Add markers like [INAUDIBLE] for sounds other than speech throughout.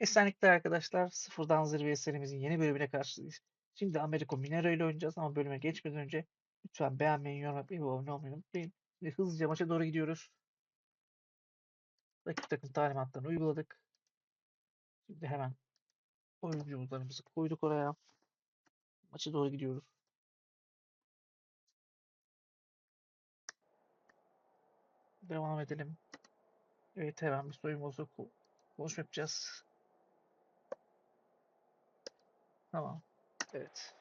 Esenlikler arkadaşlar. Sıfırdan Zirveye serimizin yeni bölümüne karşınızdayız. Şimdi Americo Minero ile oynayacağız ama bölüme geçmeden önce lütfen beğenmeyi, yorum yapmayı ve abone olmayı unutmayın. Ve hızlıca maça doğru gidiyoruz. Rakip takım talimatlarını uyguladık. Şimdi hemen oyuncularımızı koyduk oraya. Maça doğru gidiyoruz. Devam edelim. Evet hemen bir soyunma olsa ko- konuşma yapacağız. Tamam. Evet.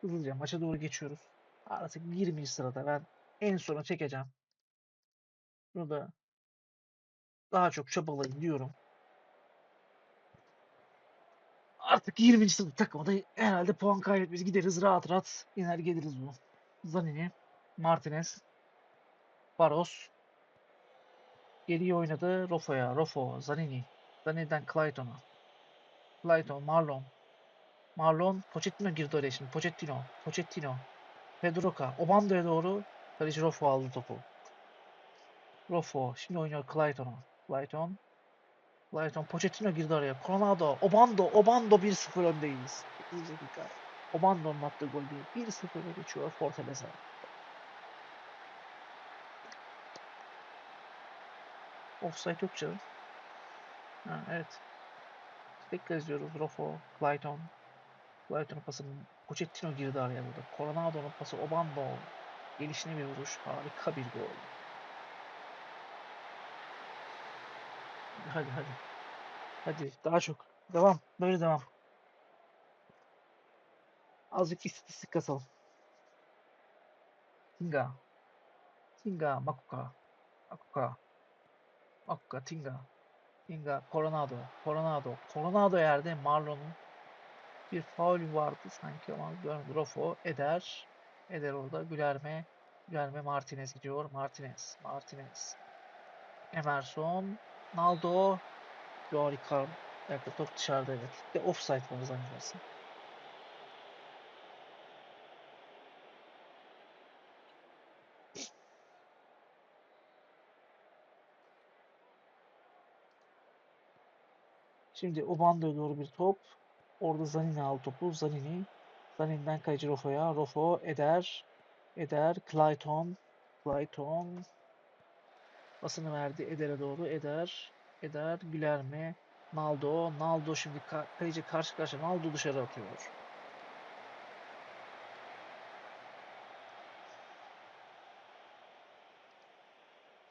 Hızlıca maça doğru geçiyoruz. Artık 20. sırada ben en sona çekeceğim. Bunu da daha çok çabalayın diyorum. Artık 20. sınıf takımda herhalde puan kaybetmeyiz. Gideriz rahat rahat iner geliriz bu. Zanini, Martinez, Barros. Geriye oynadı Rofo'ya. Rofo, Zanini. Zanini'den Clayton'a. Clayton, Marlon. Marlon, Pochettino girdi oraya şimdi. Pochettino, Pochettino. Pedroka. Obando'ya doğru. Kaleci Rofo aldı topu. Rofo. Şimdi oynuyor Clayton'a. Clayton. Clayton. Pochettino girdi araya. Coronado. Obando. Obando 1-0 öndeyiz. 8 dakika. Obando'nun attığı gol değil. 1-0 öne geçiyor Fortaleza. Offside yok canım. Ha, evet. Tekrar izliyoruz. Rofo. Clayton. Clayton'un pası Pochettino girdi araya burada. Coronado'nun pası Obando. Gelişine bir vuruş. Harika bir gol. Hadi hadi. Hadi daha çok. Devam. Böyle devam. Azıcık istatistik kasalım. Tinga. Tinga. Makuka. Makuka. Makuka. Tinga. Tinga. Coronado. Coronado. Coronado yerde Marlon'un bir faul vardı sanki ama görmedim. Rofo. Eder. Eder orada. Gülerme. Gülerme Martinez gidiyor. Martinez. Martinez. Emerson. Naldo. Harika. Dakika top dışarıda evet. De offside var zannedersin. Şimdi Obando'ya doğru bir top. Orada Zanini aldı topu. Zanini. Zanini'den kaleci Rofo'ya. Rofo. Eder. Eder. Clayton. Clayton. Pasını verdi Eder'e doğru. Eder. Eder. Gülerme. Naldo. Naldo şimdi ka kaleci karşı karşıya. Naldo dışarı atıyor.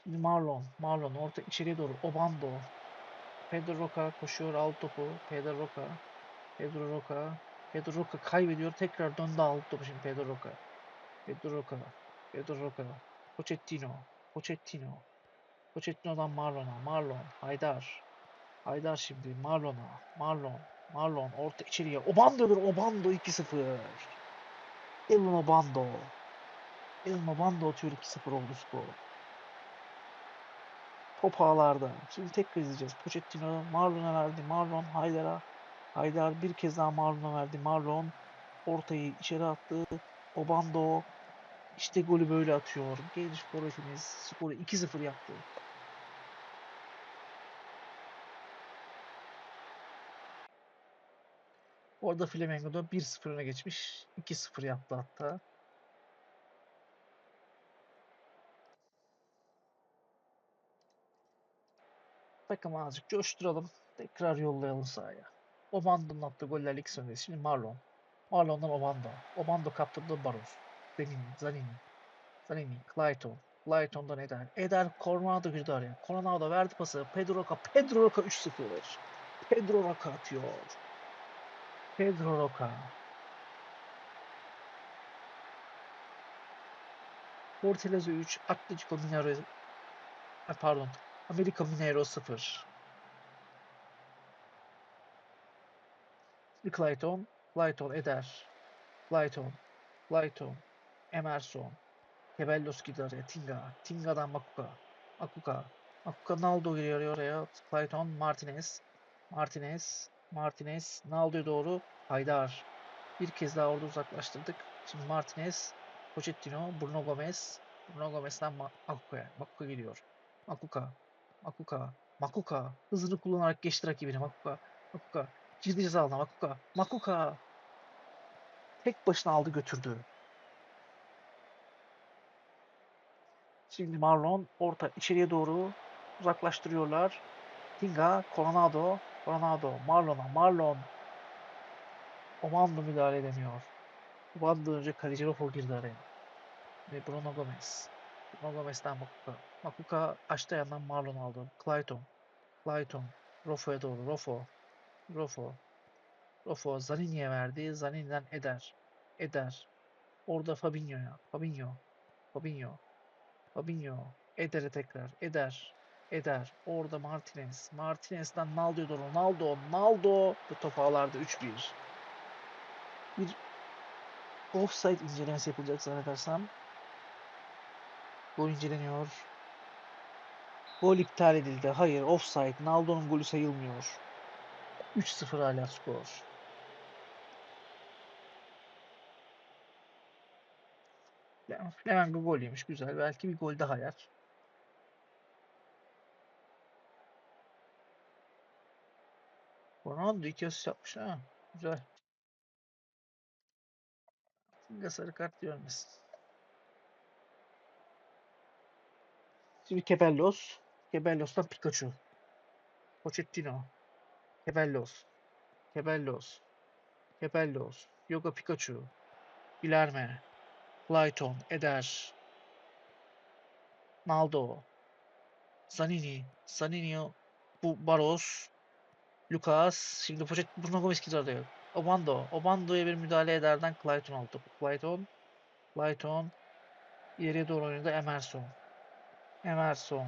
Şimdi Marlon. Marlon orta içeriye doğru. Obando. Pedro Roca koşuyor. Aldı topu. Pedro Roca. Pedro Roca. Pedro Roca kaybediyor. Tekrar döndü aldı topu şimdi Pedro Roca. Pedro Roca. Pedro Roca. Pochettino. Pochettino. Pochettino'dan Marlon'a. Marlon. Haydar. Haydar şimdi Marlon'a. Marlon. Marlon orta içeriye. Obando'dur. Obando 2-0. Elon Obando. Elon Obando atıyor 2-0 oldu skor. Top ağlarda. Şimdi tekrar izleyeceğiz. Pochettino Marlon'a verdi. Marlon Haydar'a. Haydar bir kez daha Marlon'a verdi. Marlon ortayı içeri attı. Obando işte golü böyle atıyor. Genç forvetimiz skoru 2-0 yaptı. Orada Flamengo'da 1-0 öne geçmiş. 2-0 yaptı hatta. Takımı azıcık coşturalım. Tekrar yollayalım sahaya. Obando'nun attığı goller ilk sonundayız. Şimdi Marlon. Marlon'dan Obando. Obando kaptırdı Barros. Zanini. Zanini. Zanini. Clayton. Clayton'dan Eder. Eder Coronado girdi araya. Coronado verdi pası. Pedro Roca. Pedro Roca 3-0. Pedro Roca atıyor. Pedro Roca. Fortaleza 3. Atletico Mineiro. Ha, Pardon. Amerika Mineiro 0. Bir Clayton. Clayton Eder. Clayton. Clayton. Emerson. Tebellos gidiyor araya. Tinga. Tinga'dan Makuka. Makuka. Makuka Naldo geliyor oraya. Clayton. Martinez. Martinez. Martinez. Naldo'ya doğru. Haydar. Bir kez daha orada uzaklaştırdık. Şimdi Martinez. Pochettino. Bruno Gomez. Bruno Gomez'den Ma- Makuka'ya. Makuka geliyor. Makuka. Makuka. Makuka. Hızını kullanarak geçti rakibini. Makuka. Makuka. Ciddi ceza aldı. Makuka. Makuka. Tek başına aldı götürdü. Şimdi Marlon orta içeriye doğru uzaklaştırıyorlar. Tinga, Coronado, Coronado, Marlon'a, Marlon. Omando müdahale edemiyor. Omando önce kaleci Rofo girdi araya. Ve Bruno Gomez. Gomez'den Makuka. Makuka açtı yandan Marlon aldı. Clayton. Clayton. Rofo'ya doğru. Rofo. Rofo. Rofo Zanini'ye verdi. Zanini'den Eder. Eder. Orada Fabinho'ya. Fabinho. Fabinho. Fabinho. Eder'e tekrar. Eder. Eder. Orada Martinez. Martinez'den Naldo'ya doğru. Naldo. Naldo. Bu top ağlarda 3-1. Bir offside incelemesi yapılacak zannedersem. Gol inceleniyor. Gol iptal edildi. Hayır offside. Naldo'nun golü sayılmıyor. 3-0 hala skor. Hemen bir gol yemiş. Güzel. Belki bir gol daha yer. Ronaldo iki asist yapmış ha. Güzel. Sarı kart görmesin. Şimdi Kebellos. Kebellos'tan Pikachu. Pochettino. Kebellos. Kebellos. Kebellos. Yoga Pikachu. Guilherme. Clayton. Eder. Naldo. Zanini. Zanini. Bu Baros. Lucas. Şimdi Pochet Bruno Gomes gidiyor. Obando. Obando'ya bir müdahale ederden Clayton aldı. Clayton. Clayton. İleriye doğru oynadı Emerson. Emerson.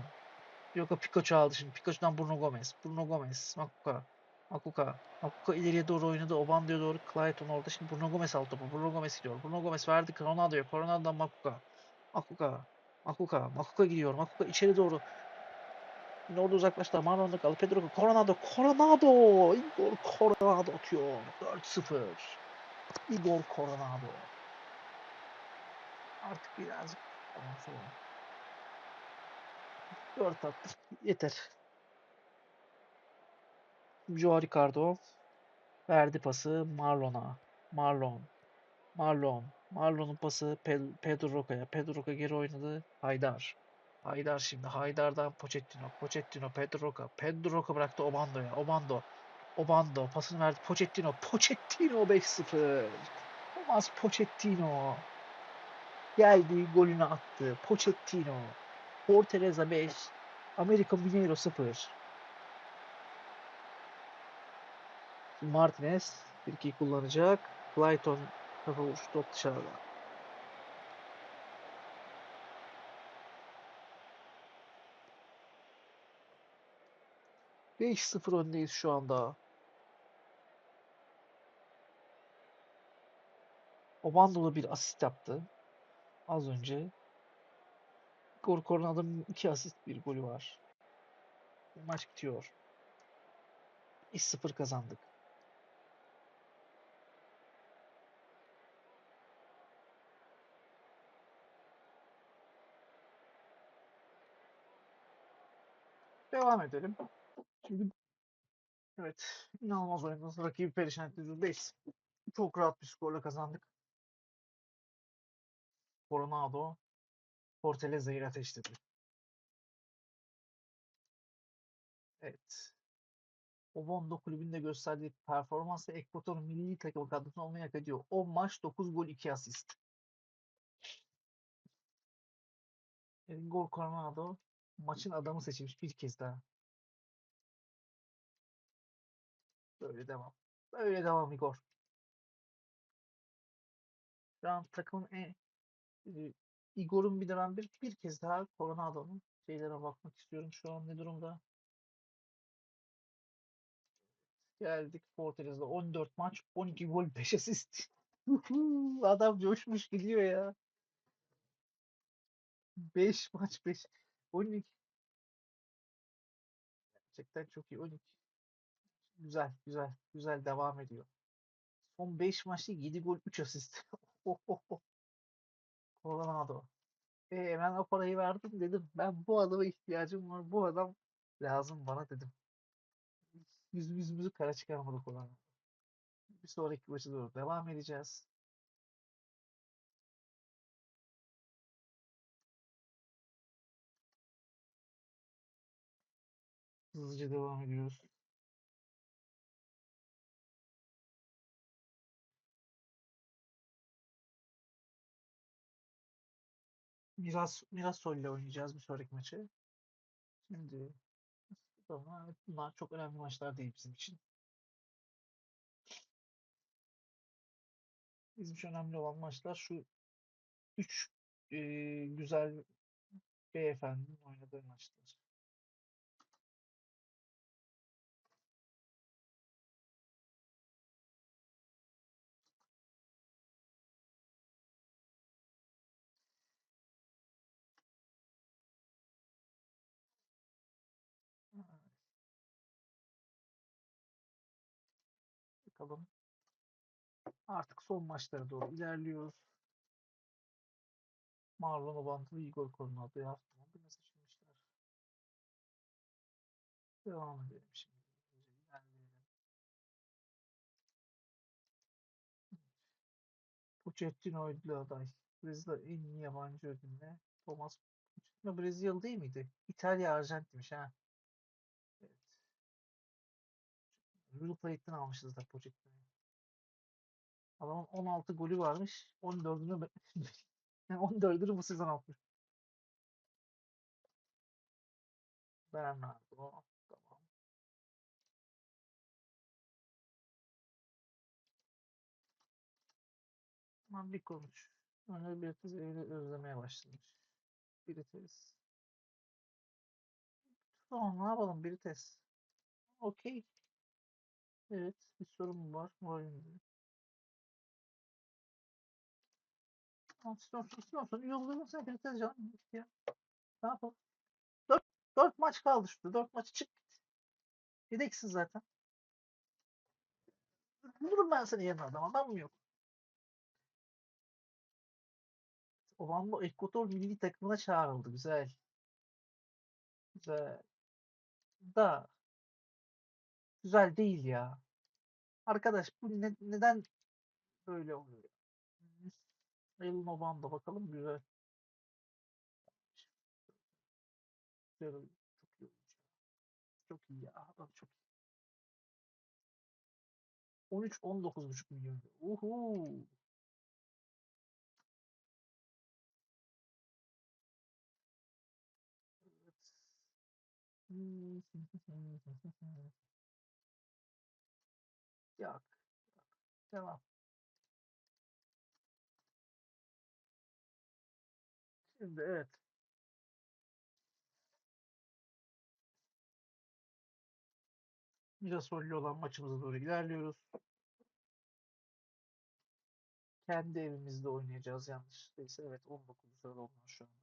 Yok Pikachu aldı şimdi. Pikachu'dan Bruno Gomez. Bruno Gomez. Makuka. Makuka. Makuka ileriye doğru oynadı. Obando'ya doğru Clayton orada. Şimdi Bruno Gomez aldı topu. Bruno Gomez gidiyor. Bruno Gomez verdi Ronaldo'ya. Ronaldo'dan Makuka. Makuka. Makuka. Makuka gidiyor. Makuka içeri doğru. Yine orada uzaklaştı. Marlon'da kaldı. Pedro Coronado. Coronado. Igor Coronado atıyor. 4-0. Igor Coronado. Artık birazcık avansalım. 4 attı. Yeter. Joao Ricardo verdi pası Marlon'a. Marlon. Marlon. Marlon'un pası Pe- Pedro Roca'ya. Pedro Roca geri oynadı. Haydar. Haydar şimdi. Haydar'dan Pochettino. Pochettino. Pedro Roca. Pedro Roca bıraktı Obando'ya. Obando. Obando. Pasını verdi Pochettino. Pochettino 5-0. Thomas Pochettino. Geldi golünü attı. Pochettino. Fortaleza 5. Amerika Mineiro 0. Şimdi Martinez bir iki kullanacak. Clayton kafa vuruşu top dışarıda. Beş 0 öndeyiz şu anda. Obando'lu bir asist yaptı. Az önce. Igor Coronado'nun iki asist bir golü var. Maç bitiyor. 3-0 kazandık. Devam edelim. Şimdi evet inanılmaz oynadınız. Rakibi perişan ettiniz. 5 çok rahat bir skorla kazandık. Coronado Fortaleza'yı ateşledi. Evet. Obondo kulübünde gösterdiği performansla Ekvator milli takımı kadrosuna olmayı hak ediyor. 10 maç 9 gol 2 asist. Igor Coronado maçın adamı seçilmiş bir kez daha. Böyle devam. Böyle devam Igor. Şu an takımın en e, Igor'un bir de ben bir, bir kez daha Coronado'nun şeylere bakmak istiyorum. Şu an ne durumda? Geldik Fortaleza'da 14 maç 12 gol 5 asist. [LAUGHS] Adam coşmuş gidiyor ya. 5 maç 5 12 Gerçekten çok iyi 12 Güzel güzel güzel devam ediyor. Son 5 maçta 7 gol 3 asist. [LAUGHS] Coronado. E, ben o parayı verdim dedim. Ben bu adama ihtiyacım var. Bu adam Lazım bana dedim. Yüz, yüzümüzü kara çıkarmadık olan. Bir sonraki maçı doğru devam edeceğiz. Hızlıca devam ediyoruz. Miras Mirassol ile oynayacağız bir sonraki maçı. Şimdi bunlar, bunlar çok önemli maçlar değil bizim için. Bizim için önemli olan maçlar şu üç eee, güzel beyefendinin oynadığı maçlar. Bakalım. Artık son maçlara doğru ilerliyoruz. Marlon Obantılı Igor Coronado haftanın birine seçilmişler. Devam edelim şimdi. Pochettino ödülü aday. Brezilya en iyi yabancı ödülüne Thomas Pochettino Brezilyalı değil miydi? İtalya Arjantin'miş ha. River Plate'den almışız da Pochettino'yu. Adamın 16 golü varmış. 14'ünü be- [LAUGHS] yani 14'ünü bu sezon atmış. Bernardo. Tamam. Aman bir konuş. Bir kız evini özlemeye başlamış. Biri tez. Tamam ne yapalım biri tez. Okey. Evet bir sorun mu var? Moralimde. Tamam istiyorsan, istiyorsan yollayalım sen tez canım. Ya. Ne yapalım? Dört, dört maç kaldı şurada. Dört maçı çık. Yedeksin zaten. Bulurum ben seni yerine adam. Adam mı yok? Obama Ekvator milli takımına çağrıldı. Güzel. Güzel. Da güzel değil ya. Arkadaş bu ne- neden böyle oluyor? Elin Obama bakalım güzel. Çok iyi. Çok iyi ya. Adam çok iyi. 13 19,5 milyon. Uhu. Evet. Yok. Devam. Şimdi evet. Mirasol'le olan maçımıza doğru ilerliyoruz. Kendi evimizde oynayacağız yanlış değilse. Evet 19 sırada onlar şu anda.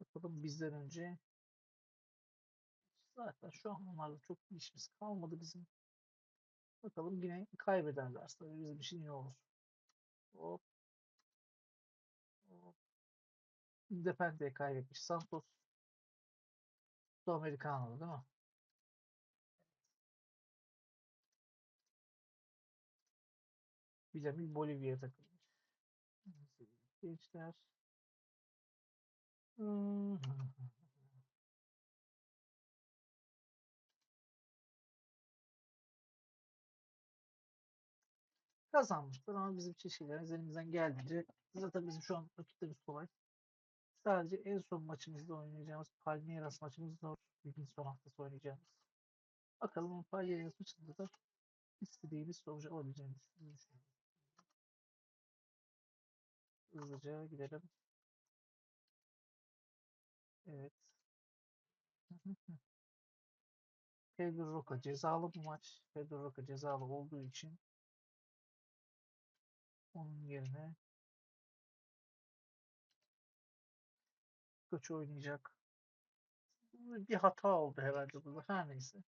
Bakalım bizden önce zaten şu an onlarla çok bir işimiz kalmadı bizim. Bakalım yine kaybederlerse bizim için iyi olur. Hop. Hop. Independi'ye kaybetmiş Santos. Sudamericano'da değil mi? Villamil Bolivya'ya takılmış. Gençler. Hmm. Kazanmışlar ama bizim için şeylerimiz elimizden geldiğince zaten bizim şu an rakiplerimiz kolay. Sadece en son maçımızda oynayacağımız Palmeiras maçımız zor. Ligin son haftası oynayacağımız. Bakalım Palmeiras maçında da istediğimiz sonucu alabileceğimizi düşünüyorum. Hızlıca gidelim. Evet. [LAUGHS] Pedro Roca cezalı bu maç. Pedro Roca cezalı olduğu için onun yerine Koç oynayacak. Bir hata oldu herhalde burada. Her neyse.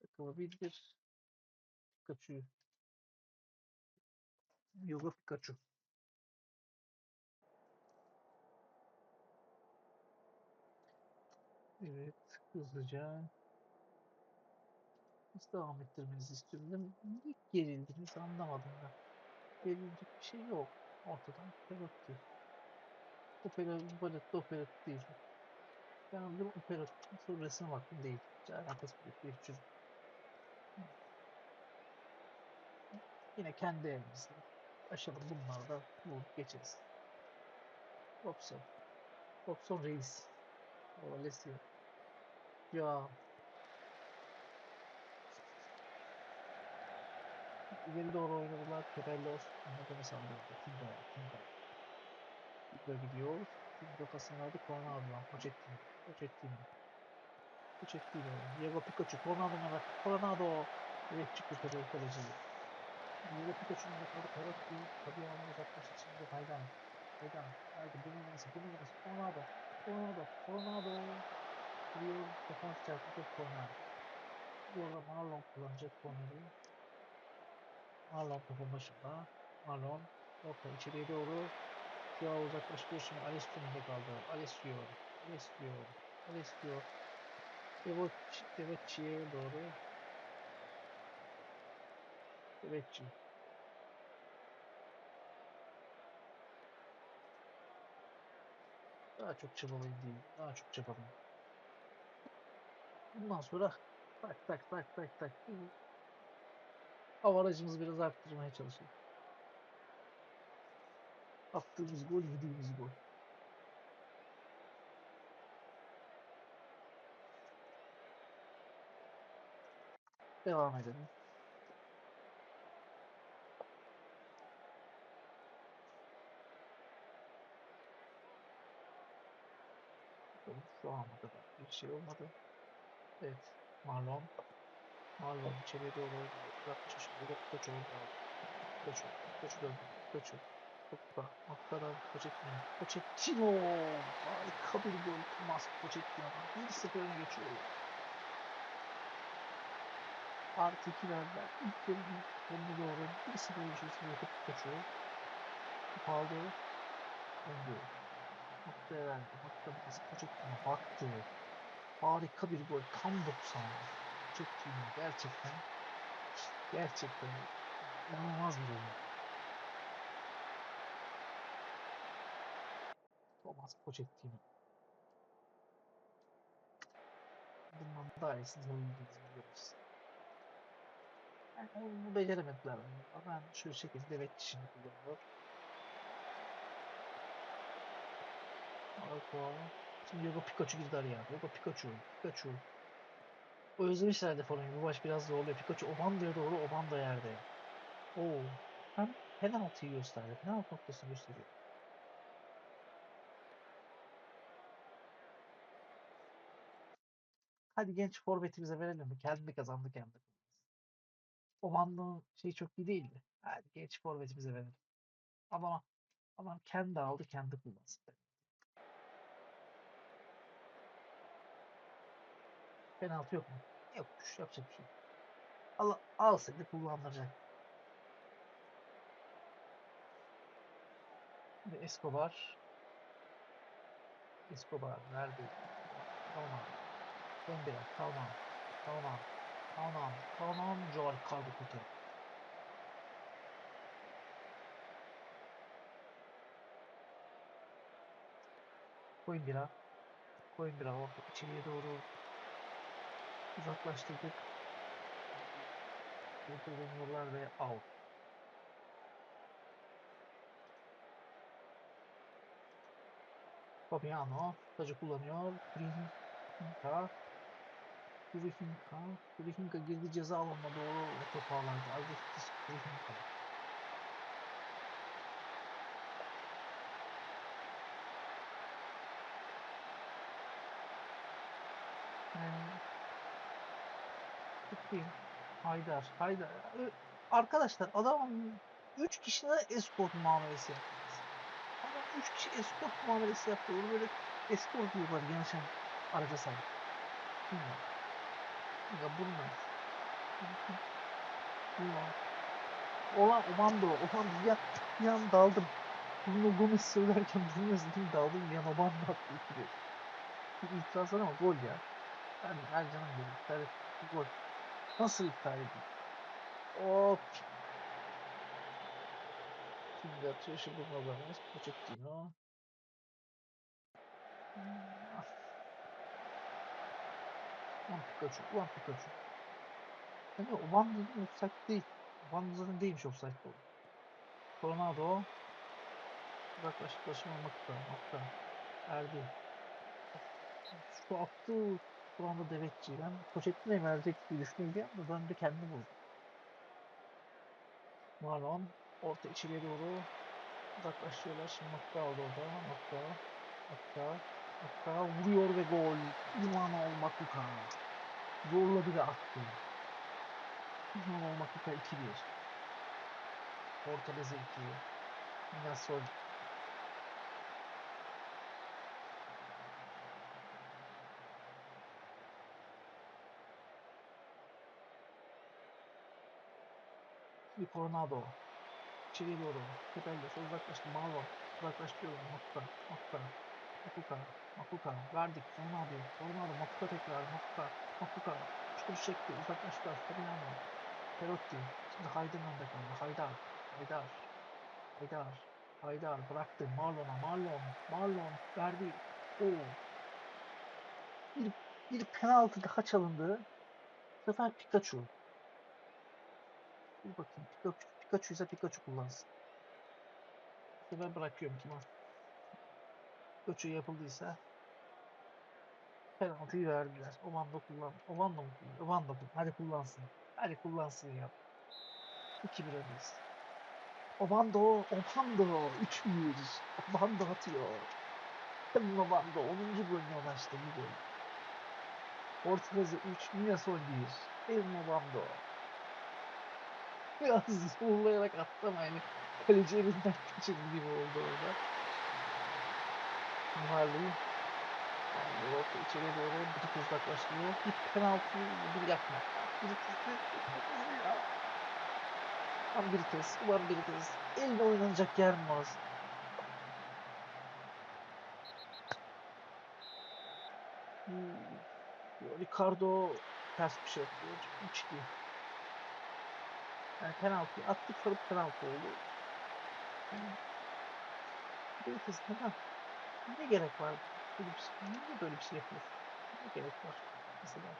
Takımı bildir. Pikachu'yu. Yugo Pikachu. Evet. Hızlıca Nasıl devam ettirmenizi istiyorum. değil mi? Niye gerildiniz anlamadım ben. Gerilecek bir şey yok. Ortadan Perotti. Opera, balet de operat değil. Ben anladım operat. Sonra resme baktım değil. Hiç alakası bile. Bir çocuk. Yine kendi elimizde. Aşalım bunları da bulup geçeriz. Robson. Robson reis. O Alessio. Ya ileri doğru oynadılar. Tepellos. Anadolu saldırdı. Kinga'ya. Kinga. Kinga gidiyor. Kinga pasını verdi. Coronado. Pochettino. Pochettino. Pochettino. Diego Pikachu. Coronado bak. Coronado. Direkçi kurtarıyor kaleciyi. Diego Pikachu'nun yakaladı. Perotti. Fabiano uzaklaştı. Şimdi Haydan. Haydan. Haydi. Bu numarası. Bu numarası. Coronado. Coronado. Coronado. Vuruyor. Defans çarptı. Bu arada Marlon kullanacak korneri. Marlon topun başında. Marlon orta içeriye doğru. Şu an uzaklaştırıyor şimdi. Alessio önünde kaldı. Alessio. Alessio. Alessio. Devocci, Devocci'ye doğru. Devocci. Daha çok çabalayın diyeyim. Daha çok çabalayın. Bundan sonra tak tak tak tak tak. Avarajımızı biraz arttırmaya çalışalım. Attığımız gol, yediğimiz gol. Devam edelim. Şu ana kadar bir şey olmadı. Evet. Marlon. İçeriye doğru oynuyor. Uzaklaşıyor şimdi. Pikachu orada. Pikachu. Pikachu döndü. Pikachu. Topla. Noktadan Pochettino. Pochettino. Harika bir gol. Thomas Pochettino'dan. 1-0 öne geçiyor. Artı 2 verdiler. İlk yarının sonuna doğru 1-0 ölçüsünde yapıp Pikachu. Top aldı. Döndü. Noktaya verdi. Nokta noktası Pochettino baktı. Harika bir gol. Tam 90. Pochettino gerçekten gerçekten inanılmaz bir oyun. Thomas Pochettino. Bundan daha iyisini yapabildiğimizi biliyoruz. Yani onu beceremediler. Ama ben şu şekilde evet şimdi kullanıyor. Marco. Şimdi Yoga Pikachu girdi araya. Yoga Pikachu. Pikachu. O özlemişlerdi formayı. Bu maç biraz zorluyor. Pikachu Obanda'ya doğru. Obanda yerde. Oo. Hem penaltıyı gösterdi. Penaltı noktasını gösteriyor. Hadi genç forvetimize verelim mi? Kendi kazandı kendi. Obanda'nın şeyi çok iyi değildi. Hadi genç forvetimize verelim. Ama adam kendi aldı kendi kullansın. Penaltı yok mu? Yokmuş. Yapacak bir şey yok. Al, alsaydı kullandıracak. Şimdi Escobar. Escobar verdi. Kalman. Dembele. Kalman. Kalman. Kalman. Kalman. Joel Cardo kurtarıyor. Koyun bira. Koyun bira orta içeriye doğru uzaklaştırdık. Deniyorlar ve out. Fabiano. Tacı kullanıyor. Kurihinka. Kurihinka. Kurihinka girdi ceza alanına doğru toparlandı. Alexis Kurihinka. Yani Tutayım. Haydar. Haydar. Arkadaşlar adamın 3 kişine escort muamelesi yaptınız. Adam 3 kişi escort muamelesi yaptı. Onu böyle escort diyorlar gençen araca sahip. Bilmiyorum. Ya bunlar. Bunlar. Olan Omando. Omando ya bir daldım. Bruno Gomes söylerken Bruno dedim daldım. Bir an Omando attı. bir itiraz var ama gol ya. Ben Ercan'ın golü. İptal et. Gol. Nasıl iptal edeyim? Hop. Şimdi atıyor şu Gomes. Pochettino. Ulan Pikachu. Ulan Pikachu. Yani o Wanda'nın offside değil. Wanda zaten değilmiş offside'de o. Ronaldo. Uzaklaş ulaşım olmak da. Nokta. Erdi. Şu attı. Şu anda Devetçi. Ben Pochettino'ya verecek diye düşünüyorum ama döndü kendi buldu. Marlon. Orta içeriye doğru. Uzaklaşıyorlar. Şimdi Nokta aldı orada. Nokta. Nokta. Nokta. Vuruyor ve gol. Ivano Makuka. Zorladı ve attı. Ivano Makuka 2-1. Fortaleza 2. Minasol Bir Coronado. İçeriye doğru. Tepelde. Sol uzaklaştı. Marlon. Uzaklaştırıyorlar. Nokta. Nokta. Makuka. Makuka. Verdik. Ronaldo. Ronaldo. Makuka tekrar. Makuka. Makuka. Şutu çekti. Uzaklaştılar. Fabiano. Perotti. Şimdi Haydar önde kaldı. Haydar. Haydar. Haydar. Haydar. Bıraktı. Marlon'a. Marlon. Marlon. Verdi. O. Bir, bir penaltı daha çalındı. Bu sefer Pikachu. Dur bakayım. Pikachu, Pikachu ise Pikachu kullansın. Bu sefer bırakıyorum kim al. Pikachu yapıldıysa penaltıyı verdiler. Ovanda kullan. Ovanda mı kullan? Ovanda kullan. Hadi kullansın. Hadi kullansın ya. 2-1 öndeyiz. Ovando, Ovando 3-1. Ovando atıyor. Hem Ovando 10. golüne ulaştı bu gol. Fortaleza 3, Minasol 1. Hem Ovando. [LAUGHS] Biraz zorlayarak attı ama yani kaleci elinden [LAUGHS] kaçırdı gibi oldu orada. Marley Orta içeri doğru bir uzaklaştırıyor. Bir penaltı bir yapma. Bir tezi ya. Tam bir tez. Ulan bir tez. Elle oynanacak yer mi orası? Hmm. Ricardo ters bir şey yapıyor. 3-2. Yani penaltı attık sonra penaltı oldu. Yani, bir tez neden? Ne gerek var? Böyle bir şey, niye böyle bir şey yapıyorsun? Ne gerek var? Mesela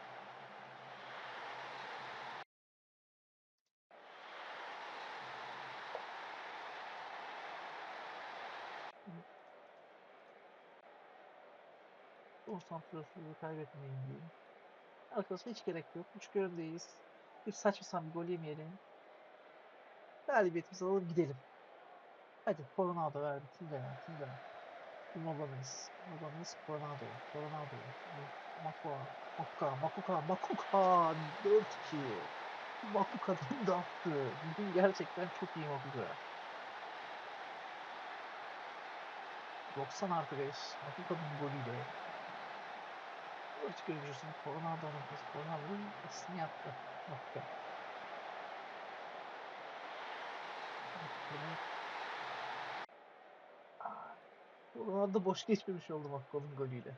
konsantrasyonu kaybetmeyin diyeyim. Arkadaşlar hiç gerek yok. Üç öndeyiz. Bir saçma sapan bir gol yemeyelim. Galibiyetimizi alalım gidelim. Hadi Coronado verdi. Kim dener? Kim Gomes. Bruno Gomes. Coronado. Coronado. Makua. Makuka. Makuka. Makuka. 4-2. Makuka'dan da attı. Bugün gerçekten çok iyi Makuka. 90 artı 5. Makuka'nın golüyle 4 görmüşsün. Coronado'nun. Coronado'nun pasını yaptı. Makuka. Ronaldo boş geçmemiş oldu Makka'nın golüyle.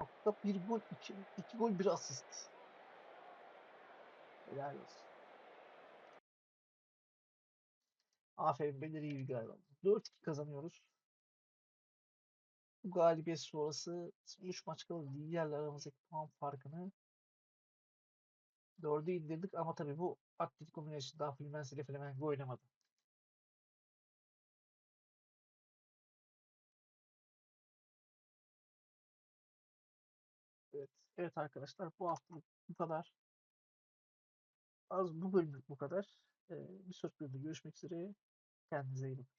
Makka bir gol, iki, iki gol, bir asist. Helal olsun. Aferin Belir iyi bir galiba. 4-2 kazanıyoruz. Bu galibiyet sonrası 3 maç kaldı. Liderle aramızdaki puan farkını 4'e indirdik ama tabii bu Atletico Mineiro daha Fluminense ile Flamengo oynamadı. Evet. Arkadaşlar bu hafta bu kadar. Az bu bölümlük bu kadar. Ee, bir sonraki bölümde görüşmek üzere. Kendinize iyi bakın.